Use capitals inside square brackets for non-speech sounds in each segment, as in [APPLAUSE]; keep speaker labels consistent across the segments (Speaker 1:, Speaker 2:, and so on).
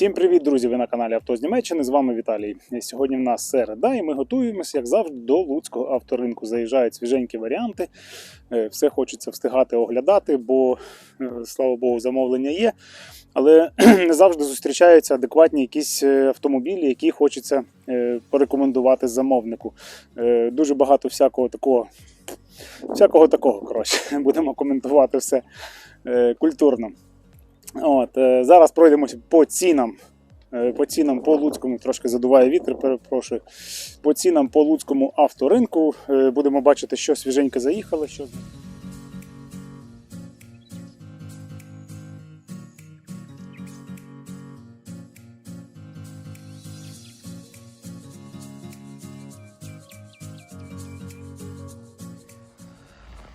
Speaker 1: Всім привіт, друзі! Ви на каналі Авто з Німеччини. З вами Віталій. Сьогодні в нас середа, і ми готуємося, як завжди, до Луцького авторинку. Заїжджають свіженькі варіанти. Е, Все хочеться встигати оглядати, бо, е, слава Богу, замовлення є. Але не завжди зустрічаються адекватні якісь е, автомобілі, які хочеться порекомендувати замовнику. Дуже багато всякого такого. Всякого такого, коротше, [LAUGHS] будемо коментувати все культурно. От, е, зараз пройдемося по цінам. Е, По цінам по Луцькому трошки задуває вітер, перепрошую. По цінам по Луцькому авторинку Е, будемо бачити, що свіженьке заїхало. Що...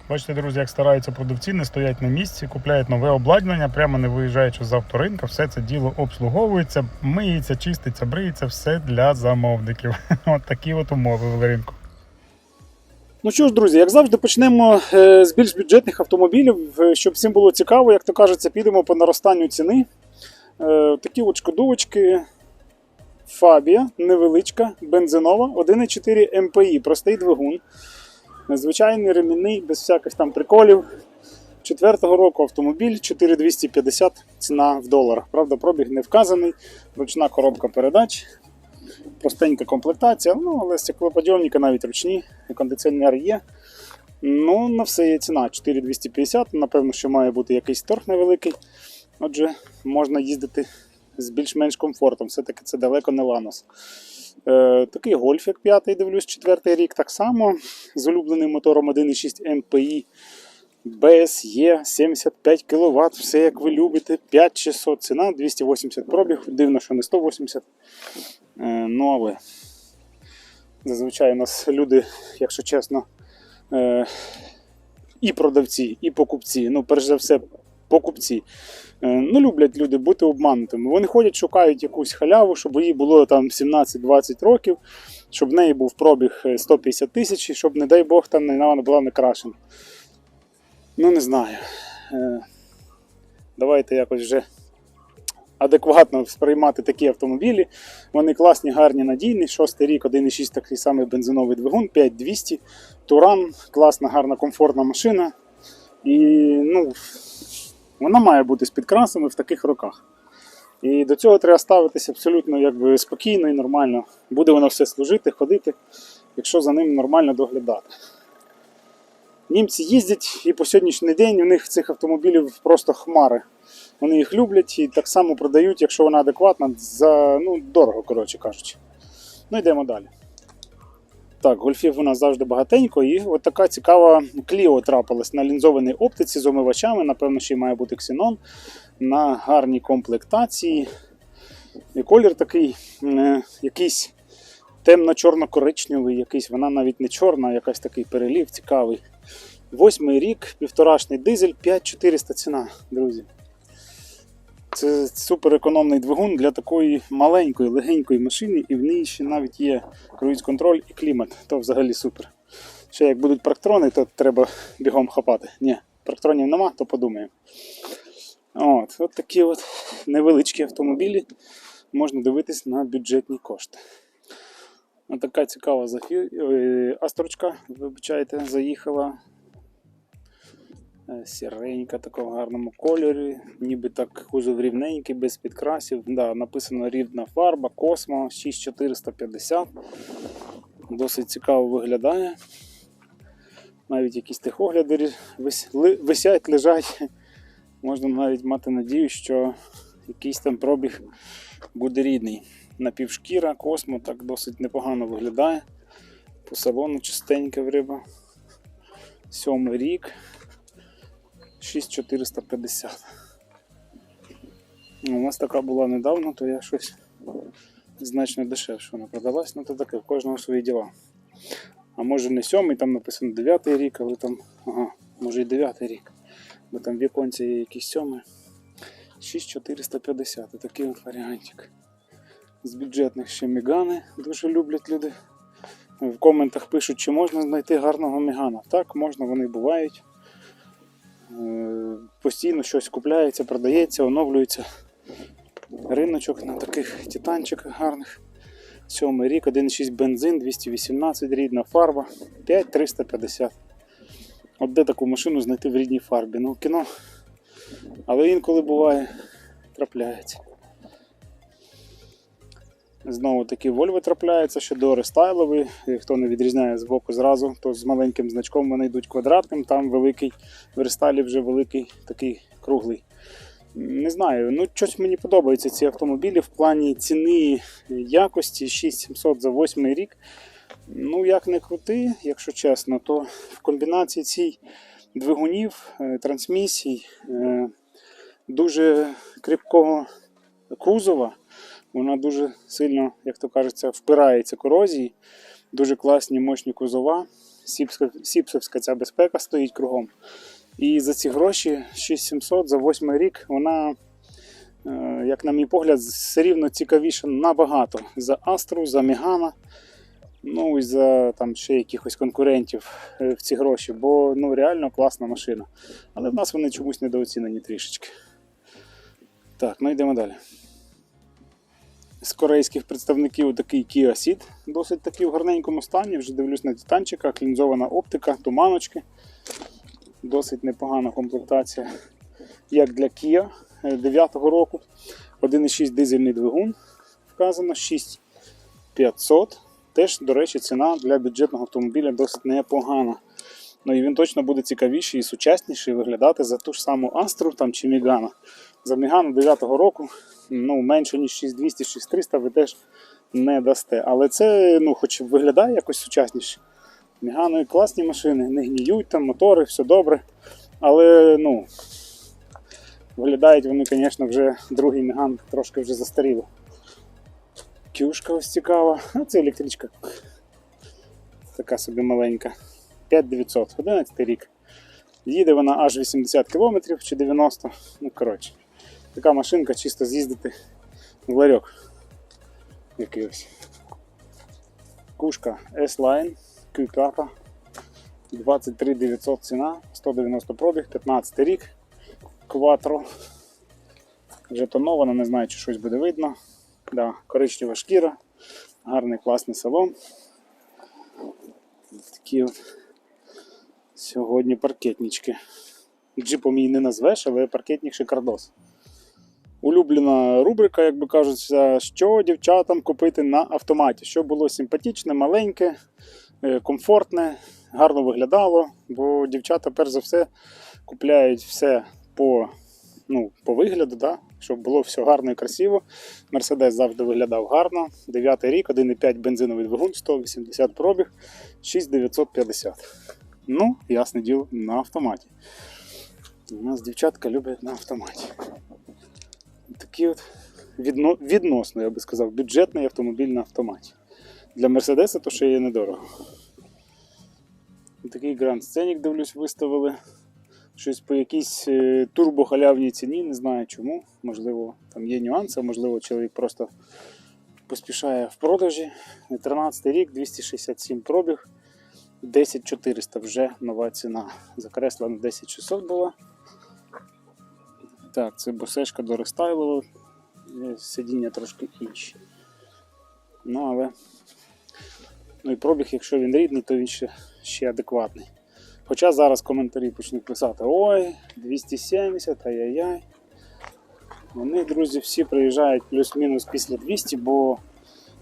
Speaker 1: Бачите, друзі, як стараються продавці, не стоять на місці, купляють нове обладнання, прямо не виїжджаючи з авторинка, все це діло обслуговується, миється, чиститься, бриється, все для замовників. [LAUGHS] От такі от умови в ринку. Ну що ж, друзі, як завжди, почнемо е, з більш бюджетних автомобілів, е, щоб всім було цікаво, як то кажеться, підемо по наростанню ціни. Е, Такі от шкодувочки. Фабія, невеличка, бензинова, 1,4 МПІ, простий двигун. Звичайний ремінний, без всяких там приколів. Четвертого року автомобіль 4250 ціна в доларах. Правда, пробіг не вказаний, ручна коробка передач, простенька комплектація, ну, але стеклоподйомники навіть ручні, кондиціонер є. Ну, на все є ціна 4250, напевно, що має бути якийсь торг невеликий. Отже, можна їздити з більш-менш комфортом. Все-таки це далеко не Ланос. Е, такий гольфік п'ятий, дивлюсь, четвертий рік так само. З улюбленим мотором 1,6 МПІ. BSE 75 кВт, все як ви любите. 5600 ціна, 280 пробіг. Дивно, що не 180. Е, ну, але зазвичай у нас люди, якщо чесно, е, і продавці, і покупці. Ну, перш за все, покупці. Е, Ну, люблять люди бути обманутими. Вони ходять, шукають якусь халяву, щоб їй було там 17-20 років, щоб в неї був пробіг е, 150 тисяч, і щоб, не дай Бог, там вона була не крашена. Ну, не знаю. Е, Давайте якось вже адекватно сприймати такі автомобілі. Вони класні, гарні, надійні. Шостий рік, 1,6 такий самий бензиновий двигун, 5200. Туран, класна, гарна, комфортна машина. І ну, вона має бути з підкрасами в таких роках. І до цього треба ставитися абсолютно якби, спокійно і нормально. Буде воно все служити, ходити, якщо за ним нормально доглядати. Німці їздять і по сьогоднішній день у них цих автомобілів просто хмари. Вони їх люблять і так само продають, якщо вона адекватна, за ну, дорого, коротше кажучи. Ну йдемо далі. Так, гольфів у нас завжди багатенько, і от така цікава Кліо трапилась на лінзованій оптиці з омивачами. Напевно, ще й має бути ксенон на гарній комплектації. І колір такий е, якийсь темно-чорно-коричневий, якийсь, вона навіть не чорна, а якась такий перелів цікавий. Восьмий рік, півторашний дизель, 5400 ціна, друзі. Це супер економний двигун для такої маленької, легенької машини, і в ній ще навіть є круїз-контроль і клімат. То взагалі супер. Ще як будуть практрони, то треба бігом хапати. Ні, практронів нема, то подумаємо. От, от такі от невеличкі автомобілі можна дивитись на бюджетні кошти. Ось така цікава е, астрочка, вибачайте, заїхала. Е, Сіренька, такого гарному кольорі, ніби так кузов рівненький, без підкрасів. Да, написано рідна фарба, Космо 6450. Досить цікаво виглядає. Навіть якісь ли- висять, лежать. Можна навіть мати надію, що якийсь там пробіг буде рідний. Напівшкіра, космо так досить непогано виглядає. По салону чистенька в риба. Сьомий рік. 6450. Ну, У нас така була недавно, то я щось значно дешевше вона продалась, ну то таке, в кожного свої діла. А може не сьомий, там написано 9 рік, але там, ага, може і 9 рік. Бо там віконці є якийсь сьомий. 6450, такий варіантик. З бюджетних ще мігани дуже люблять люди. В коментах пишуть, чи можна знайти гарного мігана. Так, можна, вони бувають. Е, Постійно щось купляється, продається, оновлюється. Риночок на таких титанчиках гарних. Сьомий рік, 1,6 бензин, 218 рідна фарба, 5350. От де таку машину знайти в рідній фарбі? Ну, кіно. Але інколи буває, трапляється. Знову такі Volvo трапляються, що до рестайловий. Хто не відрізняє з боку зразу, то з маленьким значком вони йдуть квадратним, там великий, в рестайлі вже великий такий круглий. Не знаю, ну щось мені подобаються ці автомобілі в плані ціни якості 6700 за 8 рік. Ну, як не крути, якщо чесно, то в комбінації цій двигунів, е, трансмісій, е, дуже кріпкого кузова, вона дуже сильно, як то кажеться, впирається корозії. Дуже класні мощні кузова. Сіпська, сіпсовська ця безпека стоїть кругом. І за ці гроші 6700 за 8 рік вона, е, як на мій погляд, все рівно цікавіша набагато за Астру, за Мегана, ну і за там ще якихось конкурентів е, в ці гроші, бо ну реально класна машина. Але в нас вони чомусь недооцінені трішечки. Так, ну йдемо далі. З корейських представників такий Kia Ceed, досить такий в гарненькому стані. Вже дивлюсь на титанчиках, лінзована оптика, туманочки. Досить непогана комплектація, як для Kia 9-го року. 1,6 дизельний двигун вказано 6500. Теж, до речі, ціна для бюджетного автомобіля досить непогана. Ну і він точно буде цікавіший і сучасніший виглядати за ту ж саму Астру там, чи Мігана. За Мігану 9-го року ну, менше ніж 6200-6300 ви теж не дасте. Але це ну, хоч виглядає якось сучасніше. Мігано і класні машини, не гніють там, мотори, все добре. Але ну, виглядають вони, звісно, вже другий Міган трошки вже застаріло. Кюшка ось цікава. А це електричка. Така собі маленька. 5900, 11 рік. Їде вона аж 80 км чи 90 Ну, коротше. Така машинка чисто з'їздити в ларьок. Якийсь. Кушка S-Line, Q-Kapa. 23 900 ціна, 190 пробіг, 15 рік. Quattro. Вже тонована, не знаю, чи щось буде видно. Да, коричнева шкіра, гарний класний салон. Такі от сьогодні паркетнички. Джипом її не назвеш, але паркетник шикардос. Улюблена рубрика, як би кажуть, що дівчатам купити на автоматі. Щоб було симпатичне, маленьке, е, комфортне, гарно виглядало. Бо дівчата, перш за все, купляють все по, ну, по вигляду, да? щоб було все гарно і красиво. Мерседес завжди виглядав гарно. 9 рік, 1,5 бензиновий двигун, 180 пробіг, 6950. Ну, ясне діло, на автоматі. У нас дівчатка люблять на автоматі. Такий от відно, відносно, я би сказав, бюджетний автомобіль на автоматі. Для Мерседеса то ще є недорого. Такий Grand Scenic, дивлюсь, виставили. Щось по якійсь е, турбохалявній ціні, не знаю чому. Можливо, там є нюанси, можливо, чоловік просто поспішає в продажі. 13 рік, 267 пробіг, 10400 вже нова ціна. Закреслена 10600 була. Так, це босешка до рестайлу, е, сидіння трошки інші. Ну, але. Ну і пробіг, якщо він рідний, то він ще, ще адекватний. Хоча зараз коментарі почнуть писати: ой, 270, ай-яй-яй. Вони, друзі, всі приїжджають плюс-мінус після 200, бо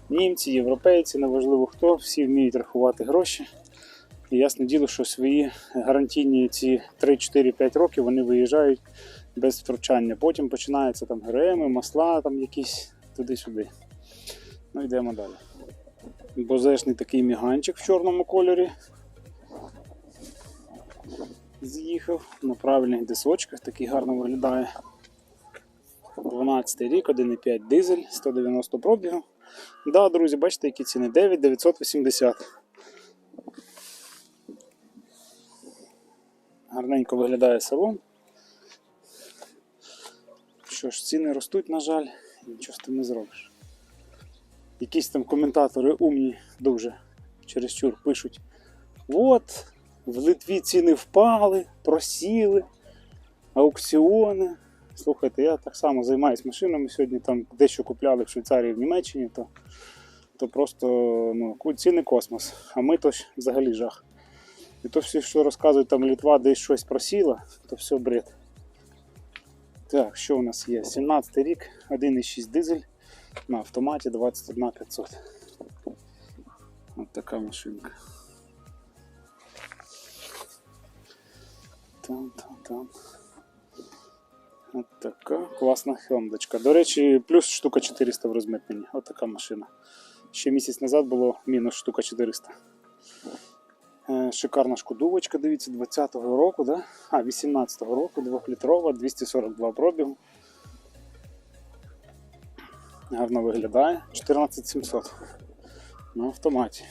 Speaker 1: німці, європейці, неважливо хто, всі вміють рахувати гроші. І ясне діло, що свої гарантійні ці 3-4-5 років вони виїжджають без втручання. Потім починаються там ГРМ, масла там якісь туди-сюди. Ну йдемо далі. Бозешний такий міганчик в чорному кольорі. З'їхав на правильних дисочках, такий гарно виглядає. 12 рік, 1,5 дизель, 190 пробігу. Да, друзі, бачите, які ціни 9,980. Гарненько виглядає салон. Що ж, ціни ростуть, на жаль, і нічого з тим не зробиш. Якісь там коментатори умні дуже чересчур пишуть. От, в Литві ціни впали, просіли, аукціони. Слухайте, я так само займаюся машинами сьогодні, там дещо купляли в Швейцарії, в Німеччині, то, то просто ну, ціни космос. А ми то взагалі жах. І то всі, що розказують, там Літва десь щось просіла, то все бред. Так, що у нас є? 17 рік, 1,6 дизель на автоматі 21 500. Ось така машинка. Там, там, там. От така класна хендочка. До речі, плюс штука 400 в розмитненні. От така машина. Ще місяць назад було мінус штука 400. Е, Шикарна шкодувочка, дивіться, 20-го року, да? а 18-го року, 2-літрова, 242 пробігу. Гарно виглядає. 14700 на автоматі.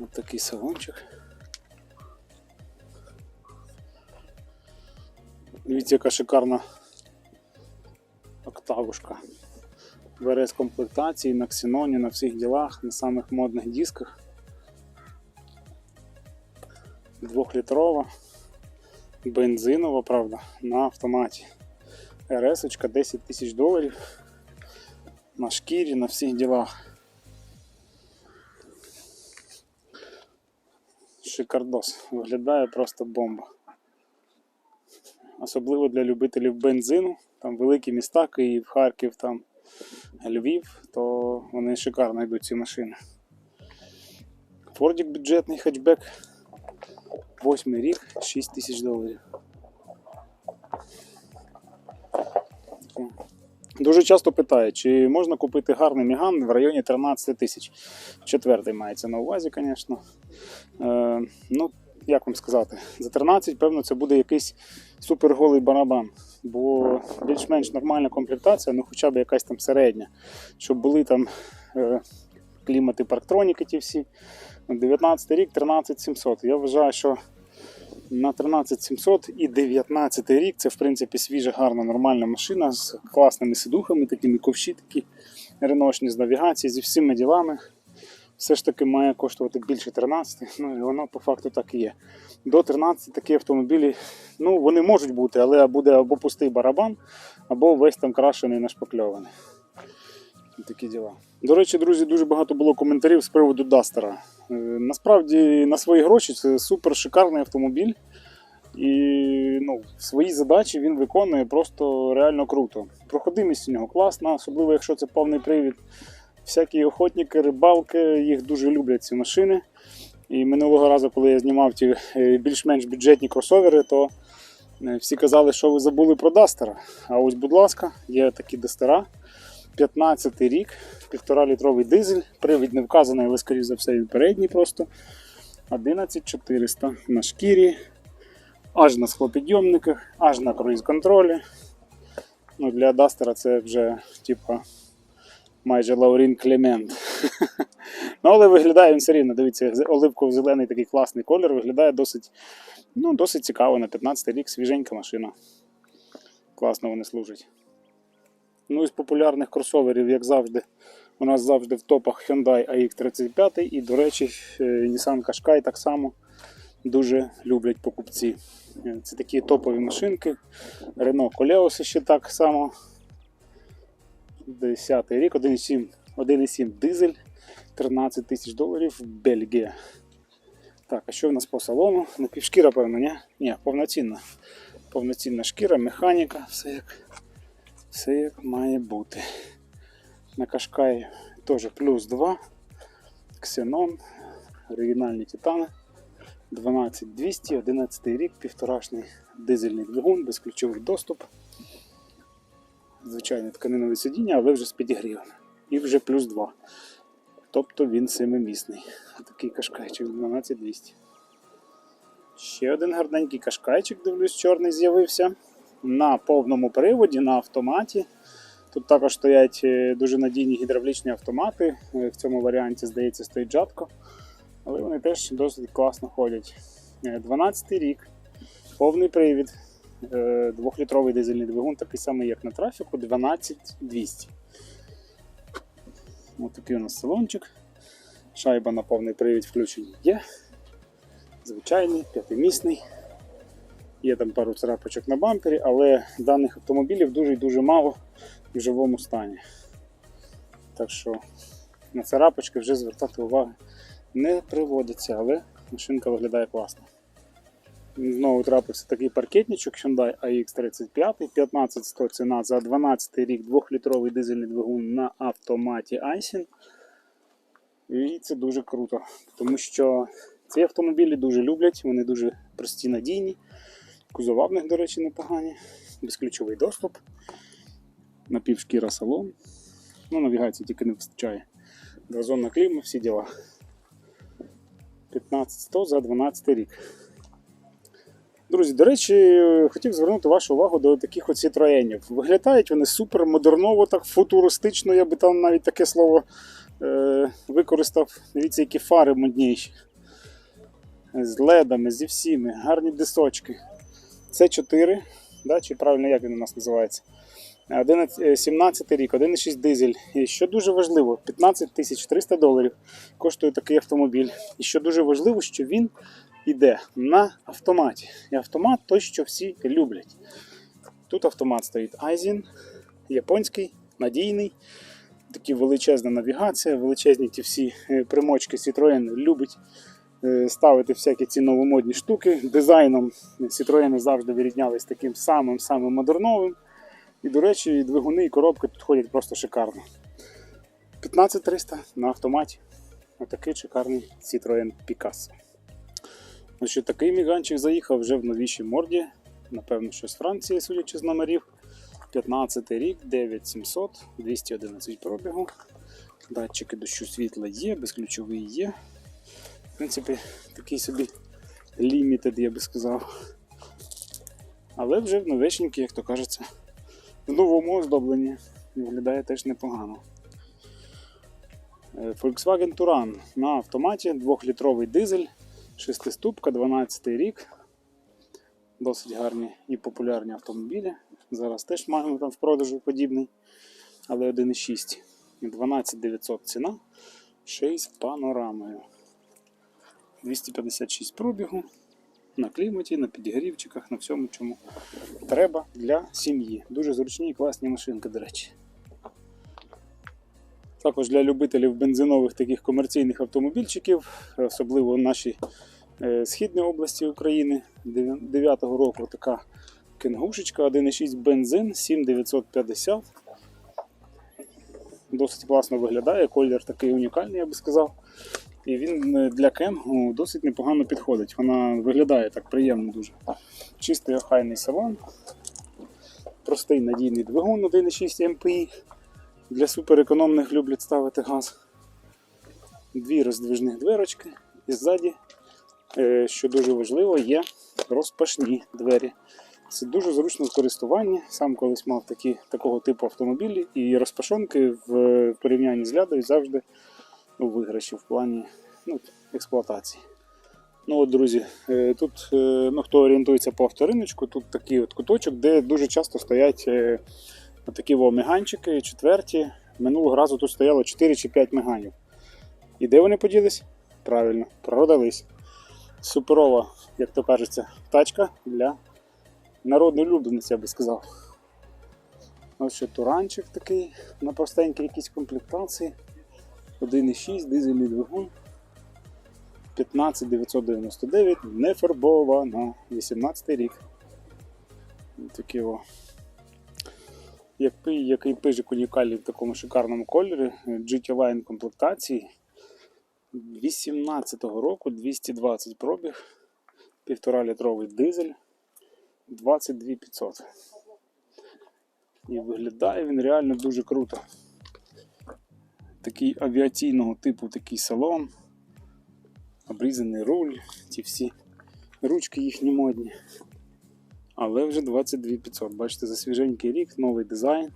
Speaker 1: Ось такий салончик. Дивіться, яка шикарна октавушка. В комплектації на ксеноні, на всіх ділах, на самих модних дисках. Двохлітрова, бензинова, правда, на автоматі. РС 10 тисяч доларів. На шкірі, на всіх ділах. Шикардос. Виглядає просто бомба. Особливо для любителів бензину. Там великі міста, Київ, Харків, там Львів, то вони шикарно йдуть ці машини. Фордік бюджетний хетчбек. Восьмий рік, 6 тисяч доларів. Дуже часто питають, чи можна купити гарний міган в районі 13 тисяч. Четвертий мається на увазі, звісно. Е, ну, як вам сказати, за 13, певно, це буде якийсь суперголий барабан. Бо більш-менш нормальна комплектація, ну хоча б якась там середня, щоб були там е, клімати парктроніки ті всі. 19 рік 13700. Я вважаю, що на 13700 і 19 рік це в принципі свіжа, гарна, нормальна машина з класними сидухами, такими ковші, такі реношні з навігації, зі всіма ділами. Все ж таки має коштувати більше 13, [LAUGHS] ну і воно по факту так і є. До 13 такі автомобілі, ну вони можуть бути, але буде або пустий барабан, або весь там крашений, нашпакльований. Такі діла. До речі, друзі, дуже багато було коментарів з приводу Дастера. Е, Насправді на свої гроші це супер шикарний автомобіль. І ну, свої задачі він виконує просто реально круто. Проходимість у нього класна, особливо якщо це повний привід. Всякі охотники, рибалки, їх дуже люблять ці машини. І минулого разу, коли я знімав ті е, більш-менш бюджетні кросовери, то е, всі казали, що ви забули про Дастера. А ось, будь ласка, є такі Дастера. 15 рік, 1,5 літровий дизель, привід не вказаний, але скоріш за все він передній просто. 11400 на шкірі, аж на схлопідйомниках, аж на круїз-контролі. Ну, для Дастера це вже типа майже Лаурін Клемент. [LAUGHS] ну, але виглядає він все рівно. Дивіться, оливково-зелений такий класний колір, виглядає досить, ну, досить цікаво на 15 рік, свіженька машина. Класно вони служать. Ну, із популярних кросоверів, як завжди, у нас завжди в топах Hyundai AX35 і, до речі, е, Nissan Qashqai так само дуже люблять покупці. Е, Це такі топові машинки. Renault Koleos ще так само. 10 рік, 1,7 1,7 дизель, 13 тисяч доларів, Бельгія. Так, а що в нас по салону? Напівшкіра, певно, ні? Ні, повноцінна. Повноцінна шкіра, механіка, все як, все як має бути. На Кашкаї теж плюс 2. Ксенон, оригінальні титани. 12200, 11 рік, півторашний дизельний двигун, безключовий доступ. Звичайне тканинове сидіння, але вже з підігрівом. І вже плюс 2. Тобто він семимісний. Такий кашкайчик 12200. Ще один гарненький кашкайчик, дивлюсь, чорний з'явився. На повному приводі, на автоматі. Тут також стоять е, дуже надійні гідравлічні автомати. Е, В цьому варіанті, здається, стоїть жатко. Але вони теж досить класно ходять. Е, 12 рік, повний привід, е, двохлітровий дизельний двигун, такий самий, як на трафіку, 12200. Ось такий у нас салончик. Шайба на повний привід включені є. Звичайний, п'ятимісний. Є там пару царапочок на бампері, але даних автомобілів дуже і дуже мало в живому стані. Так що на царапочки вже звертати уваги не приводиться, але машинка виглядає класно. Знову трапився такий паркетничок Hyundai AX35, 15100 ціна за 12 рік 2-літровий дизельний двигун на автоматі Айсін. І це дуже круто, тому що ці автомобілі дуже люблять, вони дуже прості надійні. Кузова в них, до речі, непогані, безключовий доступ, напівшкіра салон. Ну, навігації тільки не вистачає. Двозонна кліма, всі діла. 15100 за 12 рік. Друзі, до речі, хотів звернути вашу увагу до таких от Citroenів. Виглядають вони супер модерново, так футуристично, я би там навіть таке слово е, використав. Дивіться, які фари модніші. З ледами, зі всіми, гарні дисочки. Це 4, да, чи правильно як він у нас називається? 11, е, 17 рік, 1,6 дизель. І що дуже важливо, 15 тисяч 300 доларів коштує такий автомобіль. І що дуже важливо, що він йде на автоматі. І автомат той, що всі люблять. Тут автомат стоїть Aisin, японський, надійний. Такі величезна навігація, величезні ті всі е, примочки Citroën любить е, ставити всякі ці новомодні штуки. Дизайном Citroën завжди вирізнялись таким самим самим модерновим. І, до речі, і двигуни і коробки тут ходять просто шикарно. 15300 на автоматі. Отакий шикарний Citroën Picasso. Значить, такий міганчик заїхав вже в новішій морді. Напевно, що з Франції, судячи з номерів. 15 рік, 9700, 211 пробігу. Датчики дощу світла є, безключовий є. В принципі, такий собі лімітед, я би сказав. Але вже в новеченькій, як то кажеться, в новому оздобленні виглядає теж непогано. Е, Volkswagen Touran на автоматі, 2-літровий дизель, 6-ступка, 12 рік. Досить гарні і популярні автомобілі. Зараз теж маємо там в продажу подібний, але 1,6. 12900 ціна, ще й з панорамою. 256 пробігу на кліматі, на підігрівчиках, на всьому, чому треба для сім'ї. Дуже зручні і класні машинки, до речі. Також для любителів бензинових таких комерційних автомобільчиків, особливо в е, східній області України 9-го року така кенгушечка 1,6 бензин 7950. Досить класно виглядає, колір такий унікальний, я би сказав. І він е, для кенгу досить непогано підходить. Вона виглядає так приємно дуже. Чистий охайний салон. Простий надійний двигун 1,6 МПІ. Для суперекономних люблять ставити газ. Дві роздвижних дверочки. І ззаді, що дуже важливо, є розпашні двері. Це дуже зручно в користуванні. Сам колись мав такі, такого типу автомобілі, і розпашонки в порівнянні з лядою завжди у виграші в плані ну, експлуатації. Ну от, друзі, е, тут е, ну, хто орієнтується по авториночку, тут такий от куточок, де дуже часто стоять е, такі меганчики, четверті. Минулого разу тут стояло 4 чи 5 меганів. І де вони поділись? Правильно, продались. Суперова, як то кажеться, тачка для народної улюблениці, я би сказав. Ось ще туранчик такий на простенькій якійсь комплектації. 1,6 дизельний двигун. 15999, не фарбована, 18 рік. Такі о. Який, який пижик унікальний в такому шикарному кольорі. GT Line комплектації. 18-го року 220 пробіг, 1,5 літровий дизель, 22500. І виглядає він реально дуже круто. Такий авіаційного типу такий салон, обрізаний руль, ті всі ручки їхні модні. Але вже 22500. Бачите, за свіженький рік, новий дизайн.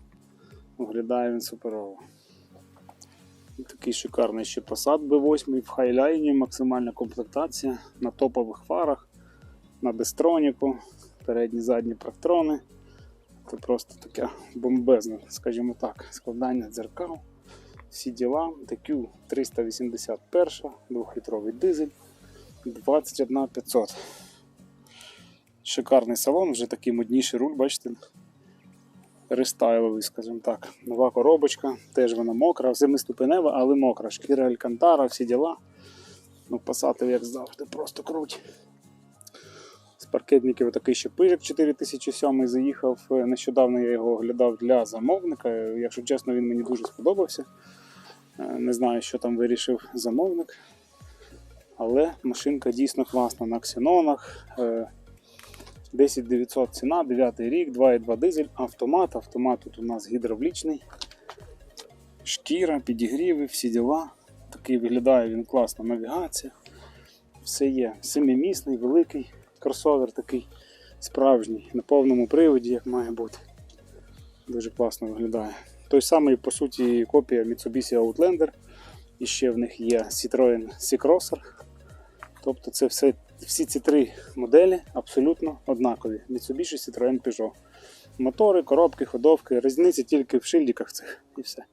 Speaker 1: Виглядає він суперово. Такий шикарний ще Passat B8 в хайлайні, максимальна комплектація на топових фарах, на дестроніку, передні задні проктрони. Це просто таке бомбезне, скажімо так, складання дзеркал. Всі діла, TQ 381, 2-літровий дизель, 21500. Шикарний салон, вже такий модніший руль, бачите? Рестайловий, скажімо так. Нова коробочка, теж вона мокра, семиступенева, але мокра. Шкіра Алькантара, всі діла. Ну, пасати, як завжди, просто круть. З паркетників такий ще пижик 4007 заїхав. Е, Нещодавно я його оглядав для замовника. Е, Якщо чесно, він мені дуже сподобався. Е, Не знаю, що там вирішив замовник. Але машинка дійсно класна на ксенонах. Е, 10900 ціна, 9 рік, 2,2 дизель, автомат. Автомат тут у нас гідравлічний. Шкіра, підігріви, всі діла. Такий виглядає він класно. Навігація. Все є. Семимісний, великий кросовер такий справжній, на повному приводі, як має бути. Дуже класно виглядає. Той самий, по суті, копія Mitsubishi Outlander. І ще в них є Citroen C-Crosser. Тобто це все, всі ці три моделі абсолютно однакові. Mitsubishi, Citroen, Peugeot. Мотори, коробки, ходовки, різниця тільки в шильдиках цих і все.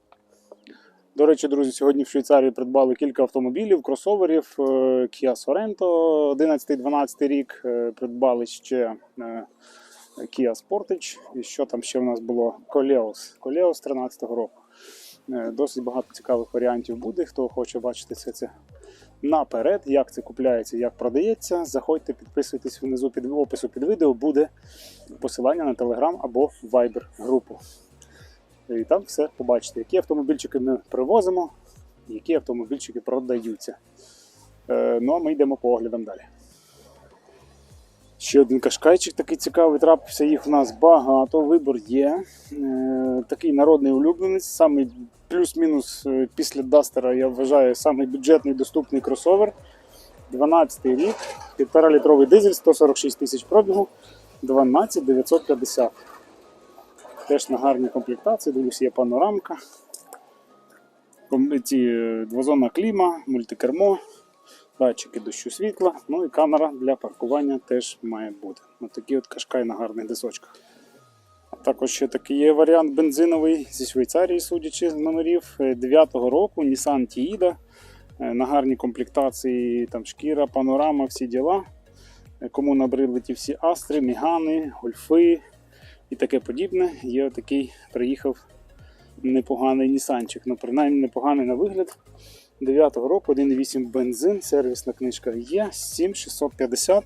Speaker 1: До речі, друзі, сьогодні в Швейцарії придбали кілька автомобілів, кросоверів. е, Kia Sorento 11-12 рік. е, Придбали ще е, Kia Sportage. І що там ще в нас було? Coleos. Coleos 13-го року. Досить багато цікавих варіантів буде. Хто хоче бачити все це наперед, як це купляється, як продається. Заходьте, підписуйтесь внизу під опису під відео, буде посилання на Telegram або Viber групу. І там все побачите, які автомобільчики ми привозимо, які автомобільчики продаються. Е, ну а ми йдемо по оглядам далі. Ще один кашкайчик такий цікавий трапився, їх у нас багато, вибор є. Е, такий народний улюбленець, самий плюс-мінус е, після Дастера, я вважаю, самий бюджетний доступний кросовер. 12 рік, 1,5 літровий дизель, 146 тисяч пробігу, 12 950. Теж на гарній комплектації, дивлюсь, є панорамка. Ці е, двозонна кліма, мультикермо, датчики дощу світла, ну і камера для паркування теж має бути. Ось такий от кашкай на гарних дисочках. Також ще такий є варіант бензиновий зі Швейцарії, судячи з номерів 9-го року Nissan Tiida. Е, На гарній комплектації там шкіра, панорама, всі діла. Е, Кому набридли ті всі астри, мігани, гольфи і таке подібне. Є такий, приїхав непоганий Нісанчик. Ну, принаймні непоганий на вигляд. 9-го року 1,8 бензин, сервісна книжка є 7650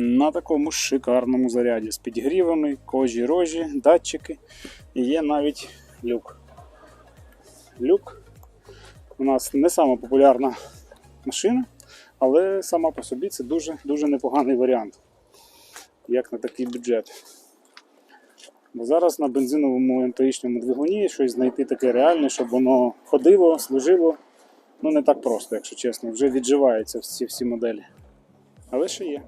Speaker 1: на такому шикарному заряді з підігрівами, кожі рожі, датчики. І є навіть люк. Люк у нас не сама популярна машина, але сама по собі це дуже, дуже непоганий варіант, як на такий бюджет. Бо зараз на бензиновому МПІшному двигуні щось знайти таке реальне, щоб воно ходило, служило. Ну не так просто, якщо чесно. Вже відживаються всі всі моделі. Але ще є.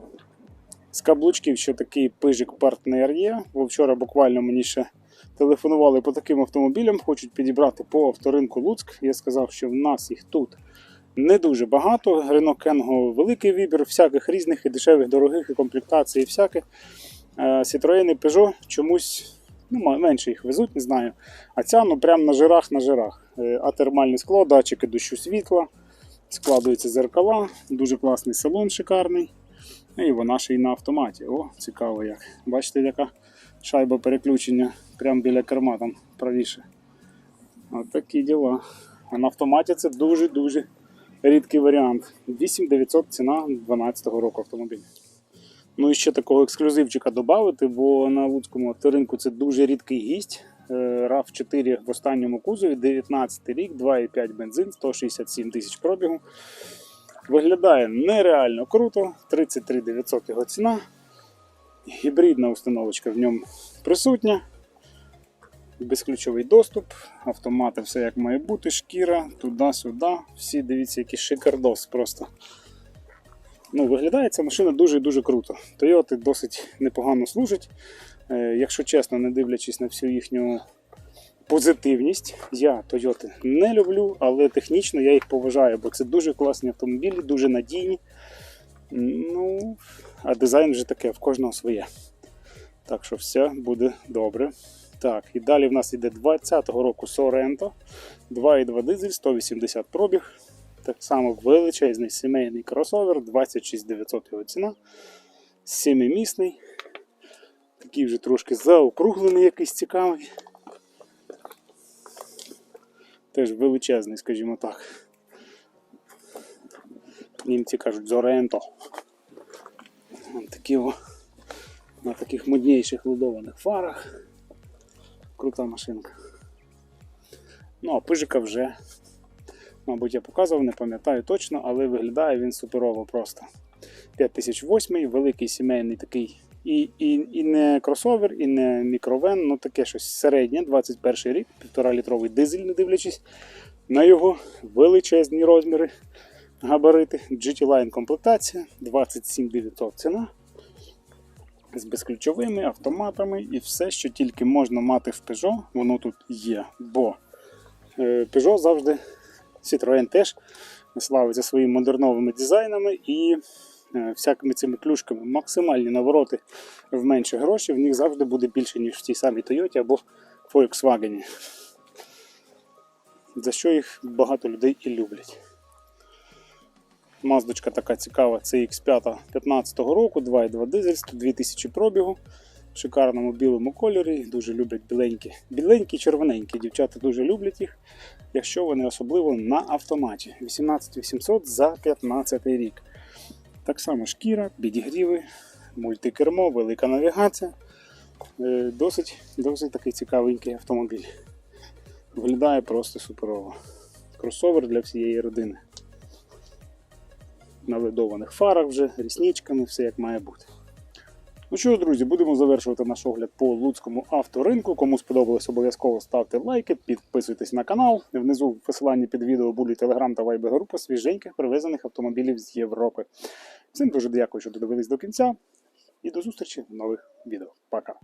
Speaker 1: З каблучків ще такий пижик партнер є. Бо вчора буквально мені ще телефонували по таким автомобілям, хочуть підібрати по авторинку Луцьк. Я сказав, що в нас їх тут не дуже багато. Рено Кенго великий вибір, всяких різних і дешевих, дорогих, і комплектацій, і всяких. Е, Citroen і Peugeot чомусь ну, менше їх везуть, не знаю. А ця ну прям на жирах на жирах. Е, Атермальне скло, датчики дощу світла, складуються зеркала, дуже класний салон шикарний. Ну, І вона ще й на автоматі. О, цікаво як. Бачите, яка шайба переключення прямо біля керма там правіше. От такі діла. А на автоматі це дуже-дуже рідкий варіант. 8900 ціна 12 року автомобіля. Ну і ще такого ексклюзивчика додати, бо на Луцькому авторинку це дуже рідкий гість. Е, RAV 4 в останньому кузові, 19 рік, 2,5 бензин, 167 тисяч пробігу. Виглядає нереально круто, 33 900 його ціна. Гібридна установочка в ньому присутня. Безключовий доступ, автомати, все як має бути, шкіра, туди-сюди. Всі дивіться, який шикардос просто. Ну, виглядає ця машина дуже-дуже круто. Toyota досить непогано служить. Е, якщо чесно, не дивлячись на всю їхню позитивність, я Toyota не люблю, але технічно я їх поважаю, бо це дуже класні автомобілі, дуже надійні. Ну, а дизайн вже таке, в кожного своє. Так що все буде добре. Так, і далі в нас йде 20-го року Sorento, 2,2 дизель, 180 пробіг. Так само величезний сімейний кросовер, 26 900 його ціна. Семимісний. Такий вже трошки заокруглений якийсь цікавий. Теж величезний, скажімо так. Німці кажуть Зоренто. Такі о, на таких модніших лудованих фарах. Крута машинка. Ну, а пижика вже, мабуть, я показував, не пам'ятаю точно, але виглядає він суперово просто. 5008, великий сімейний такий. І, і, і не кросовер, і не мікровен, ну таке щось середнє, 21 рік, 1,5 літровий дизель, не дивлячись на його величезні розміри, габарити. GT Line комплектація, 27900 ціна. З безключовими автоматами і все, що тільки можна мати в Peugeot, воно тут є. Бо е, Peugeot завжди, Citroën теж славиться своїми модерновими дизайнами і всякими цими клюшками. Максимальні навороти в менше грошей, в них завжди буде більше, ніж в тій самій Toyota або Volkswagen. За що їх багато людей і люблять. Маздочка така цікава, це X5 15 року, 2,2 дизель, 102 тисячі пробігу. В шикарному білому кольорі. Дуже люблять біленькі. Біленькі, червоненькі. Дівчата дуже люблять їх, якщо вони особливо на автоматі. 18800 за 15 рік. Так само шкіра, підігріви, мультикермо, велика навігація. Е, Досить, досить такий цікавенький автомобіль. Виглядає просто суперово. Кросовер для всієї родини. На ледованих фарах вже, рісничками, все як має бути. Ну що, друзі, будемо завершувати наш огляд по луцькому авторинку. Кому сподобалось, обов'язково ставте лайки, підписуйтесь на канал. Внизу в посиланні під відео будуть телеграм та вайбер група свіженьких привезених автомобілів з Європи. Всім дуже дякую, що додивились до кінця. І до зустрічі в нових відео. Пока!